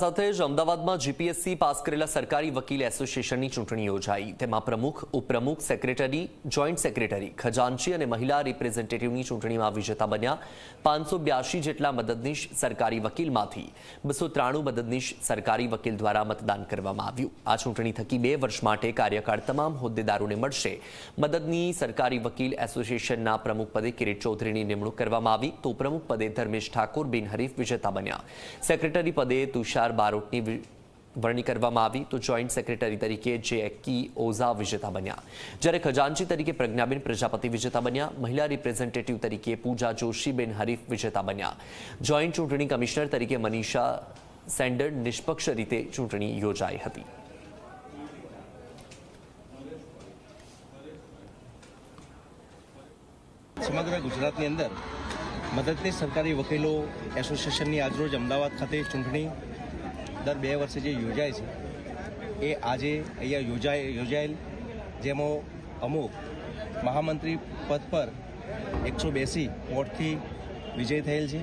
સાથે જ અમદાવાદમાં જીપીએસસી પાસ કરેલા સરકારી વકીલ એસોસિએશનની ચૂંટણી યોજાઈ. તેમાં પ્રમુખ, ઉપપ્રમુખ, સેક્રેટરી, જોઈન્ટ સેક્રેટરી, ખજાનચી અને મહિલા રિપ્રેઝેન્ટેટિવની ચૂંટણીમાં વિજેતા બન્યા પાંચસો જેટલા મદદનીશ સરકારી વકીલમાંથી. બસો મદદનીશ સરકારી વકીલ દ્વારા મતદાન કરવામાં આવ્યું. આ ચૂંટણી થકી બે વર્ષ માટે કાર્યકાળ તમામ હોદ્દેદારોને મળશે. મદદની સરકારી વકીલ એસોસિએશનના પ્રમુખ પદે કિરીટ ચૌધરીની નિમણૂક કરવામાં આવી. તો ઉપપ્રમુખ પદે ધર્મેશ ઠાકોર બિનહરીફ વિજેતા બન્યા. સેક્રેટરી પદે તુષાર બારોટની વરણી કરવામાં આવી તો જોઈન્ટ સેક્રેટરી તરીકે જે એકી ઓઝા વિજેતા બન્યા. જ્યારે ખજાનચી તરીકે પ્રજ્ઞાબેન પ્રજાપતિ વિજેતા બન્યા, મહિલા રિપ્રેઝેન્ટેટિવ તરીકે પૂજા જોશીબેન હરીફ વિજેતા બન્યા. જોઈન્ટ ચૂંટણી કમિશનર તરીકે મનીષા સેન્ડર નિષ્પક્ષ રીતે ચૂંટણી યોજાઈ હતી. સમગ્ર ગુજરાતની અંદર મદદની સરકારી વકીલો એસોસિએશનની આજરોજ અમદાવાદ ખાતે ચૂંટણી દર બે વર્ષે જે યોજાય છે, એ આજે અહીંયા યોજાય, યોજાયેલ જેમાં અમુક મહામંત્રી પદ પર એકસો બેસી વોટથી વિજય થયેલ છે.